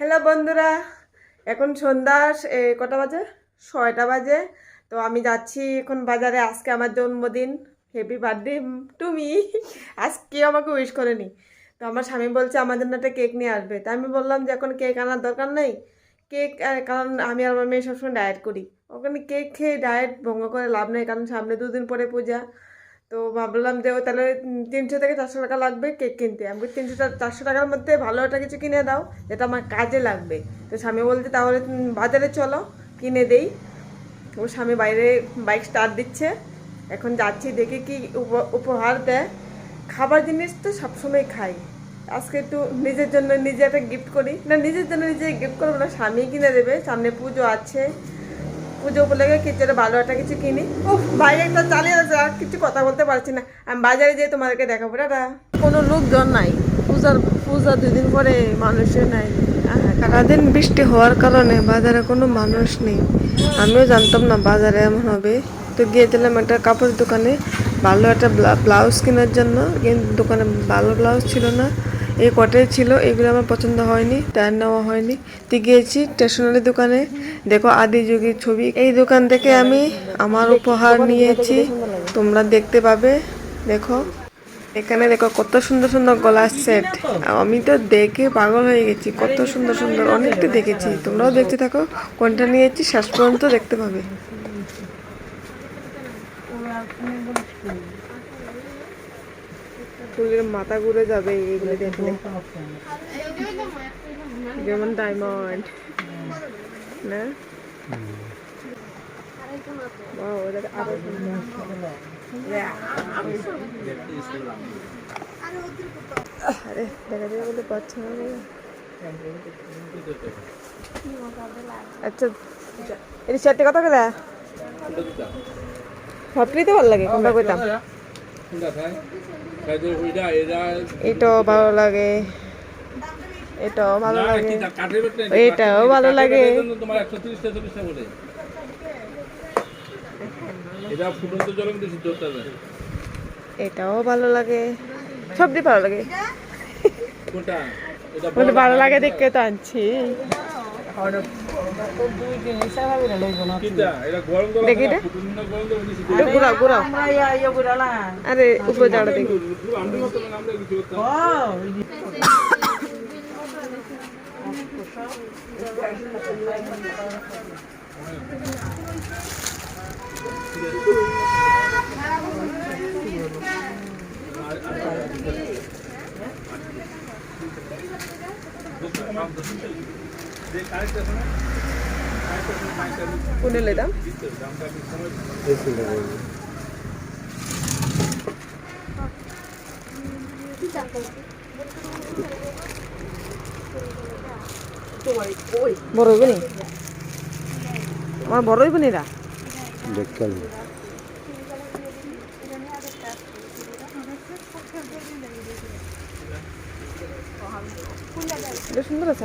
Hello বন্ধুরা। এখন সন্ধ্যা কটা বাজে? ছয়টা বাজে। তো আমি যাচ্ছি এখন বাজারে। আজকে আমার জন্মদিন। হ্যাপি বার্থডে টু মি আজ কেউ আমাকে উইশ করেনি। তো আমার স্বামী বলছে, আমার জন্য একটা কেক নিয়ে আসবে। তা আমি বললাম যে, এখন কেক আনার দরকার নেই। কেক কারণ আমি আর আমার মেয়ে সবসময় ডায়েট করি। ওখানে কেক খেয়ে ডায়েট ভঙ্গ করে লাভ নেই, কারণ সামনে দুদিন পরে পূজা। তো ভাবলাম যে, ও তাহলে তিনশো থেকে চারশো টাকা লাগবে কেক কিনতে। আমি তিনশো চারশো টাকার মধ্যে ভালো একটা কিছু কিনে দাও, যেটা আমার কাজে লাগবে। তো স্বামী বলতে তাহলে বাজারে চলো, কিনে দেই। ও স্বামী বাইরে বাইক স্টার্ট দিচ্ছে। এখন যাচ্ছি, দেখি কি উপ- উপহার দেয়। খাবার জিনিস তো সবসময় খাই। আজকে একটু নিজের জন্য নিজে একটা গিফট করি। না, নিজের জন্য নিজে গিফট করব না, স্বামী কিনে দেবে। সামনে পুজো আছে। পুজো উপলক্ষে একটা ভালো একটা কিছু কিনি। ও বাইরে একটা চালিয়ে আছে আর কিছু কথা বলতে পারছি না। আমি বাজারে যেয়ে তোমাদেরকে দেখাবো দাদা কোনো লোকজন নাই। পূজার পূজা দুদিন পরে মানুষও নাই। সারাদিন বৃষ্টি হওয়ার কারণে বাজারে কোনো মানুষ নেই। আমিও জানতাম না বাজারে এমন হবে। তো গিয়েছিলাম একটা কাপড় দোকানে ভালো একটা ব্লাউজ কেনার জন্য। কিন্তু দোকানে ভালো ব্লাউজ ছিল না। এই কটাই ছিল, এগুলো আমার পছন্দ হয়নি, তার নেওয়া হয়নি। তো গিয়েছি স্টেশনারি দোকানে, দেখো আদি যুগের ছবি। এই দোকান থেকে আমি আমার উপহার নিয়েছি, তোমরা দেখতে পাবে, দেখো। এখানে দেখো কত সুন্দর সুন্দর গলার সেট আমি তো দেখে পাগল হয়ে গেছি, কত সুন্দর সুন্দর, অনেকটা দেখেছি। তোমরাও দেখতে থাকো, কোনটা নিয়েছি শেষ পর্যন্ত দেখতে পাবে। চুলের মাথা ঘুরে যাবে এগুলো দেখলে। যেমন ডায়মন্ড। না? আরও দেখা যাবে বলে পাচ্ছি না আচ্ছা সবটাই তো ভালো লাগে? কোনটা কইতাম? এটাও ভালো লাগে। এটাও ভালো লাগে। এটাও ভালো লাগে। এটাও ভালো লাগে। সবটি ভালো লাগে। ভালো লাগে দেখে তো আনছি। আরে উপরে যাওয়া দেখি পুরো আন্ডার মতো নামলে কিছু করতে হবে। যে কারেক্ট আছে না কারেক্ট আছে মাইকটা কোনে লেদাম দিতে দামটা কি সময় বড় হইব নি? আমার বড় হইব নি এরা এটা সুন্দর আছে